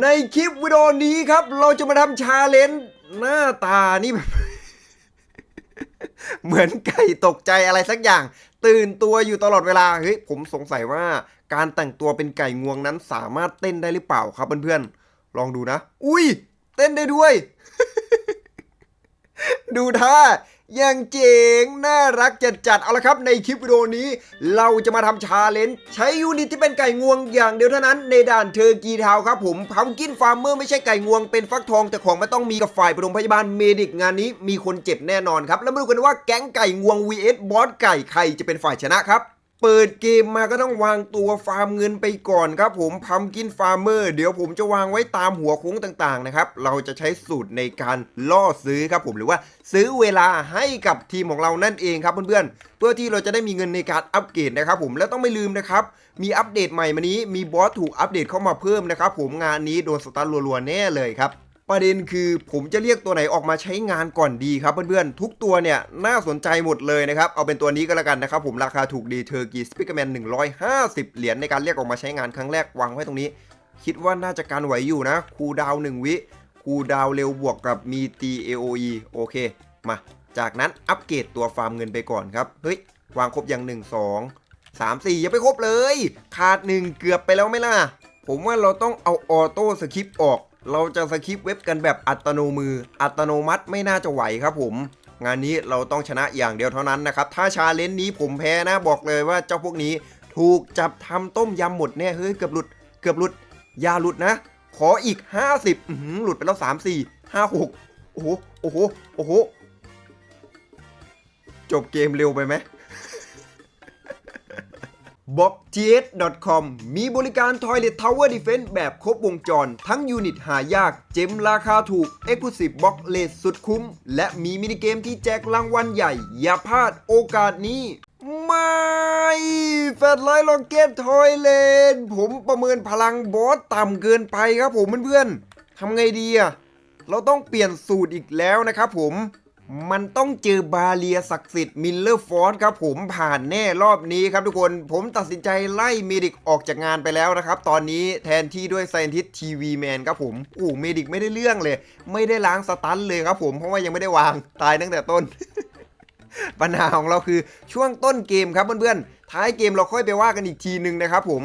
ในคลิปวิดีโอนี้ครับ เราจะมาทำชาเลนจ์หน้าตานี่แบบเหมือนไก่ตกใจอะไรสักอย่าง ตื่นตัวอยู่ตลอดเวลาเฮ้ยผมสงสัยว่าการแต่งตัวเป็นไก่งวงนั้นสามารถเต้นได้หรือเปล่าครับเพื่อนๆลองดูนะ อุ้ย เต้นได้ด้วย ดูท่า อย่างเจ๋งน่ารักจัดจัดๆเอาละครับในคลิปวิดีโอนี้ เราจะมาทำชาเลนจ์ใช้ยูนิตที่เป็นไก่งวงอย่างเดียวเท่านั้นในด่านเทอร์กีทาวครับผมพัมกินฟาร์มเมอร์ไม่ใช่ไก่งวงเป็นฟักทอง แต่ของไม่ต้องมีกับฝ่ายปฐมพยาบาลเมดิกงานนี้มีคนเจ็บแน่นอนครับ แล้วมาดูกันว่าแก๊งไก่งวง vs บอสไก่ใครจะเป็นฝ่ายชนะครับ เปิดเกมมาก็ต้องวางตัวฟาร์มเงินไปก่อนครับผมพัมกินฟาร์มเมอร์ เดี๋ยวผมจะวางไว้ตามหัวโค้งต่างๆนะครับ เราจะใช้สูตรในการล่อซื้อครับผมหรือว่าซื้อเวลาให้กับทีมของเรานั่นเองครับเพื่อนๆ เพื่อที่เราจะได้มีเงินในการอัปเกรดนะครับผมแล้วต้องไม่ลืมนะครับ มีอัปเดตใหม่มานี้มีบอสถูกอัปเดตเข้ามาเพิ่มนะครับผมงานนี้โดนสตาร์รัวๆแน่เลยครับ ประเด็นคือผมจะเรียกตัวไหนออกมาใช้งานก่อนดีครับเพื่อนๆ ทุกตัวเนี่ยน่าสนใจหมดเลยนะครับ เอาเป็นตัวนี้ก็แล้วกันนะครับผมราคาถูกดีเทอร์กีสปิกแมน150 เหรียญในการเรียกออกมาใช้งานครั้งแรกวางไว้ตรงนี้ คิดว่าน่าจะการไหวอยู่นะคูดาวน์1วิคูดาวเร็วบวกกับมีตี AOE โอเคมาจากนั้นอัปเกรดตัวฟาร์มเงินไปก่อนครับเฮ้ยวางครบยัง1 2 3 4 ยังไม่ครบเลย ขาด 1 เกือบไปแล้วไม่ล่ะ ผมว่าเราต้องเอาออโต้สคริปต์ออก เราจะสคริปเว็บกันแบบอัตโนมือ อัตโนมัติไม่น่าจะไหวครับผม งานนี้เราต้องชนะอย่างเดียวเท่านั้นนะครับ ถ้าชาเลนจ์นี้ผมแพ้นะบอกเลยว่าเจ้าพวกนี้ถูกจับทำต้มยำหมดแน่เฮ้ยเกือบหลุด เกือบหลุดอย่าหลุดนะ ขออีก 50อื้อหือหลุดไปแล้ว 3 4 5 6 โอ้โห โอ้โห โอ้โห จบเกมเร็วไปไหม b o b g s c o m มีบริการ Toilet Tower Defense แบบครบวงจร ทั้งยูนิตหายาก เจมราคาถูก Exclusive Box เลสสุดคุ้ม และมีมินิเกมที่แจกรางวัลใหญ่ อย่าพลาดโอกาสนี้ไม่แฟดไลท์ล็อกเก็ตทอยเลนผมประเมินพลังบอสต่ำเกินไปครับผมเพื่อนๆทำไงดีอะเราต้องเปลี่ยนสูตรอีกแล้วนะครับผม มันต้องเจอบาเลียศักดิ์สิทธิ์มิลเลอร์ฟอร์ครับผมผ่านแน่รอบนี้ครับทุกคน ผมตัดสินใจไล่เมดิกออกจากงานไปแล้วนะครับ ตอนนี้แทนที่ด้วยไซน i ิ t ทีวีแมนครับผมโอ้เมดิกไม่ได้เรื่องเลย ไม่ได้ล้างสตันเลยครับผมเพราะว่ายังไม่ได้วางตายตั้งแต่ต้น ปัญหาของเราคือช่วงต้นเกมครับเพื่อนๆท้ายเกมเราค่อยไปว่ากันอีกทีหนึ่งนะครับผม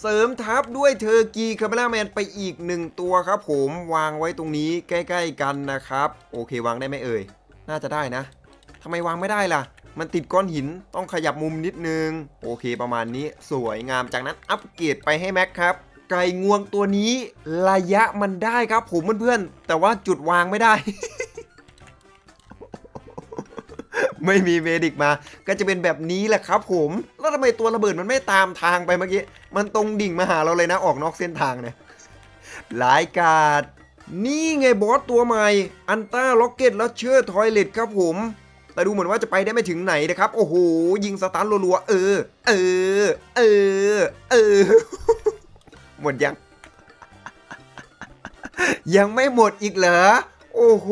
เสริมทับด้วยเทอร์กีคาเมล่าแมนไปอีกหนึ่งตัวครับผมวางไว้ตรงนี้ใกล้ ๆ กันนะครับ โอเควางได้ไหมเอ่ย น่าจะได้นะทำไมวางไม่ได้ล่ะ มันติดก้อนหินต้องขยับมุมนิดนึง โอเคประมาณนี้สวยงามจากนั้นอัปเกรดไปให้แม็กครับไก่งวงตัวนี้ระยะมันได้ครับผมเพื่อนๆ แต่ว่าจุดวางไม่ได้ ไม่มีเมดิกมา ก็จะเป็นแบบนี้แหละครับผม แล้วทำไมตัวระเบิดมันไม่ตามทางไปเมื่อกี้ มันตรงดิ่งมาหาเราเลยนะออกนอกเส้นทางเนี่ยหลายกาด นี่ไงบอสตัวใหม่อันต้าล็อกเก็ตแล้วเชื่อทอยเลตครับผม แต่ดูเหมือนว่าจะไปได้ไม่ถึงไหนนะครับ โอ้โห ยิงสตันรัวๆ เออ เออ เออ เออ หมดยัง ยังไม่หมดอีกเหรอ โอ้โห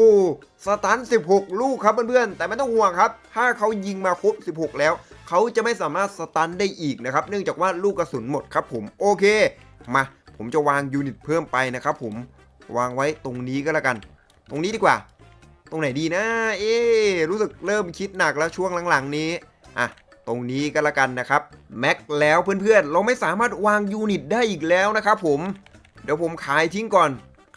สตัน 16 ลูกครับเพื่อนๆ แต่ไม่ต้องห่วงครับ ถ้าเขายิงมาครบ 16 แล้ว เขาจะไม่สามารถสตันได้อีกนะครับ เนื่องจากว่าลูกกระสุนหมดครับผม โอเค มา ผมจะวางยูนิตเพิ่มไปนะครับผม วางไว้ตรงนี้ก็แล้วกัน ตรงนี้ดีกว่า ตรงไหนดีนะ เอ๊รู้สึกเริ่มคิดหนักแล้วช่วงหลังๆนี้อะตรงนี้ก็แล้วกันนะครับแม็กแล้วเพื่อนๆ เราไม่สามารถวางยูนิตได้อีกแล้วนะครับผม เดี๋ยวผมขายทิ้งก่อน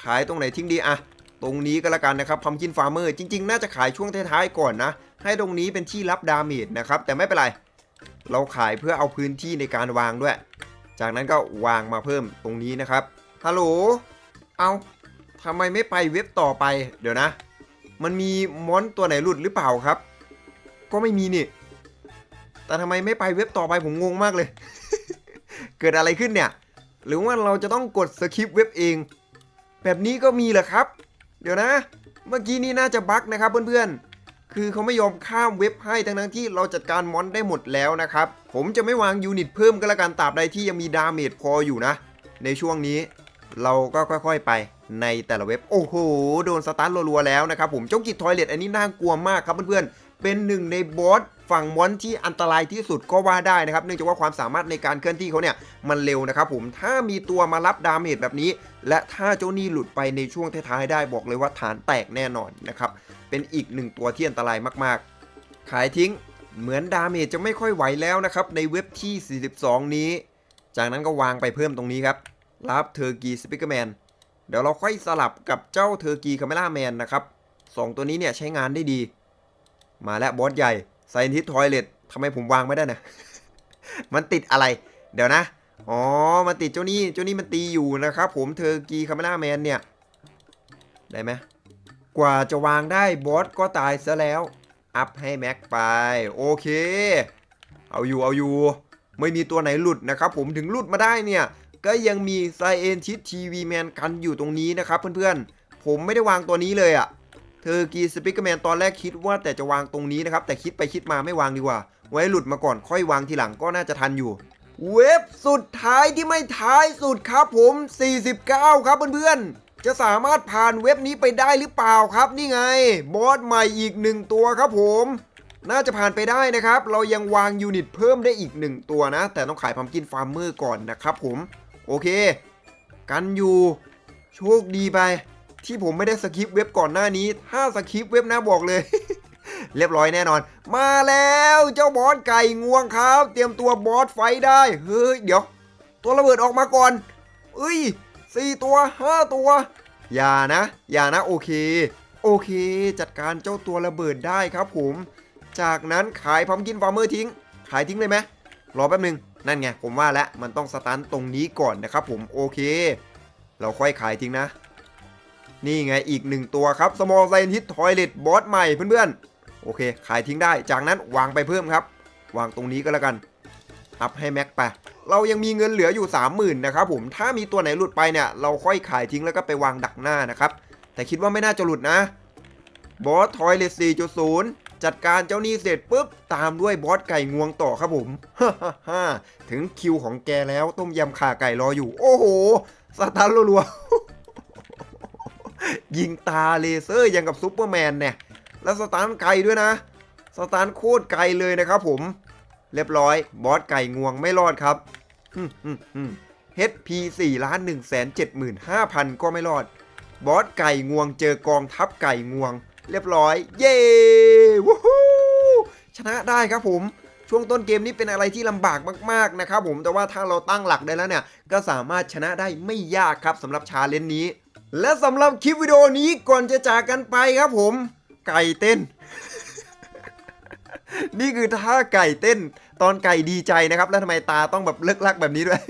ขายตรงไหนทิ้งดีอะตรงนี้ก็แล้วกันนะครับพัมกินฟาร์เมอร์จริงๆ น่าจะขายช่วงท้ายๆก่อนนะ ให้ตรงนี้เป็นที่รับดาเมจนะครับแต่ไม่เป็นไร เราขายเพื่อเอาพื้นที่ในการวางด้วย จากนั้นก็วางมาเพิ่มตรงนี้นะครับฮัลโหลเอา ทำไมไม่ไปเว็บต่อไป เดี๋ยวนะ มันมีมอนตัวไหนหลุดหรือเปล่าครับ ก็ไม่มีนี่ แต่ทำไมไม่ไปเว็บต่อไปผมงงมากเลย เกิดอะไรขึ้นเนี่ย หรือว่าเราจะต้องกดสคริปต์เว็บเอง แบบนี้ก็มีเหรอครับ เดี๋ยวนะ เมื่อกี้นี่น่าจะบั๊กนะครับเพื่อนๆ คือเขาไม่ยอมข้ามเว็บให้ทั้งทั้งที่เราจัดการมอนได้หมดแล้วนะครับ ผมจะไม่วางยูนิตเพิ่มก็แล้วกันตราบใดที่ยังมีดาเมจพออยู่นะ ในช่วงนี้ เราก็ค่อยๆไปในแต่ละเว็บ โอ้โห โดนสตาร์ทรัวๆแล้วนะครับผมเจ้ากิจทอยเลตอันนี้น่ากลัวมากครับเพื่อนๆ เป็นหนึ่งในบอสฝั่งมอนที่อันตรายที่สุดก็ว่าได้นะครับ เนื่องจากว่าความสามารถในการเคลื่อนที่เขาเนี่ย มันเร็วนะครับผมถ้ามีตัวมารับดาเมจแบบนี้ และถ้าเจ้านี่หลุดไปในช่วงท้ายๆได้บอกเลยว่าฐานแตกแน่นอนนะครับเป็นอีกหนึ่งตัวที่อันตรายมากๆ ขายทิ้งเหมือนดาเมจจะไม่ค่อยไหวแล้วนะครับในเว็บที่ 42 นี้ จากนั้นก็วางไปเพิ่มตรงนี้ครับ รับเทอร์กีสปิเกอร์แมนเดี๋ยวเราค่อยสลับกับเจ้าเทอร์กีคาเมล่าแมนนะครับสองตัวนี้เนี่ยใช้งานได้ดี มาแล้วบอสใหญ่ไซนทิสทอยเลตทำไมผมวางไม่ได้นะมันติดอะไร เดี๋ยวนะ อ๋อ มันติดเจ้านี้เจ้านี้มันตีอยู่นะครับผมเทอร์กีคาเมล่าแมนเนี่ย ได้ไหมกว่าจะวางได้บอสก็ตายซะแล้ว อัพให้แม็กไป โอเค เอาอยู่เอาอยู่ ไม่มีตัวไหนหลุดนะครับผมถึงหลุดมาได้เนี่ย ก็ยังมีไซเอนชิดทีวีแมนกันอยู่ตรงนี้นะครับเพื่อนๆ ผมไม่ได้วางตัวนี้เลยอะ่ะ เธอกีสปิกเกอร์แมนตอนแรกคิดว่าแต่จะวางตรงนี้นะครับ แต่คิดไปคิดมาไม่วางดีกว่า ไว้หลุดมาก่อนค่อยวางทีหลังก็น่าจะทันอยู่ เว็บสุดท้ายที่ไม่ท้ายสุดครับผม 49 ครับเพื่อนๆ จะสามารถผ่านเว็บนี้ไปได้หรือเปล่าครับนี่ไง บอสใหม่อีกหนึ่งตัวครับผมน่าจะผ่านไปได้นะครับ เรายังวางยูนิตเพิ่มได้อีกหนึ่งตัวนะ แต่ต้องขายพัมกินฟาร์มเมอร์ก่อนนะครับผม โอเค กันอยู่ โชคดีไป ที่ผมไม่ได้สคริปเว็บก่อนหน้านี้ ถ้าสคริปเว็บนะบอกเลย เรียบร้อยแน่นอน มาแล้วเจ้าบอสไก่งวงครับ เตรียมตัวบอสไฟได้ เฮ้ย เดี๋ยว ตัวระเบิดออกมาก่อน เอ้ยสี่ตัวห้าตัว อย่านะ อย่านะโอเค โอเค จัดการเจ้าตัวระเบิดได้ครับผม จากนั้นขายพัมกินฟาร์มเมอร์ทิ้ง ขายทิ้งเลยไหมรอแป๊บหนึ่ง นั่นไงผมว่าแล้วมันต้องสตาร์ทตรงนี้ก่อนนะครับผมโอเค เราค่อยขายทิ้งนะ นี่ไงอีกหนึ่งตัวครับ small scientist toilet บอสใหม่เพื่อนๆ โอเค ขายทิ้งได้ จากนั้นวางไปเพิ่มครับ วางตรงนี้ก็แล้วกัน อัพให้แม็กไป เรายังมีเงินเหลืออยู่ 30,000นะครับผมถ้ามีตัวไหนหลุดไปเนี่ยเราค่อยขายทิ้งแล้วก็ไปวางดักหน้านะครับแต่คิดว่าไม่น่าจะหลุดนะบอสทอยเลส4.0 จัดการเจ้านี้เสร็จปุ๊บ ตามด้วยบอสไก่งวงต่อครับผมฮ่าถึงคิวของแกแล้วต้มยำข่าไก่รออยู่ โอ้โหสตาร์รัวๆยิงตาเลเซอร์ยังกับซูเปอร์แมนเนี่ย แล้วสตาร์ไกลด้วยนะ สตาร์โคตรไกลเลยนะครับผม เรียบร้อย บอสไก่งวงไม่รอดครับฮึ่มฮึ่มฮึ่ม HP 4ล้าน1 7 5 0 0 0 ก็ไม่รอด บอสไก่งวงเจอกองทัพไก่งวง เรียบร้อย เย้ วู้ฮู้ชนะได้ครับผมช่วงต้นเกมนี้เป็นอะไรที่ลำบากมากๆนะครับผมแต่ว่าถ้าเราตั้งหลักได้แล้วเนี่ย ก็สามารถชนะได้ไม่ยากครับสำหรับชาเลนจ์นี้ และสำหรับคลิปวิดีโอนี้ก่อนจะจากกันไปครับผม ไก่เต้น นี่คือท่าไก่เต้น ตอนไก่ดีใจนะครับ แล้วทำไมตาต้องแบบเลิกลักแบบนี้ด้วย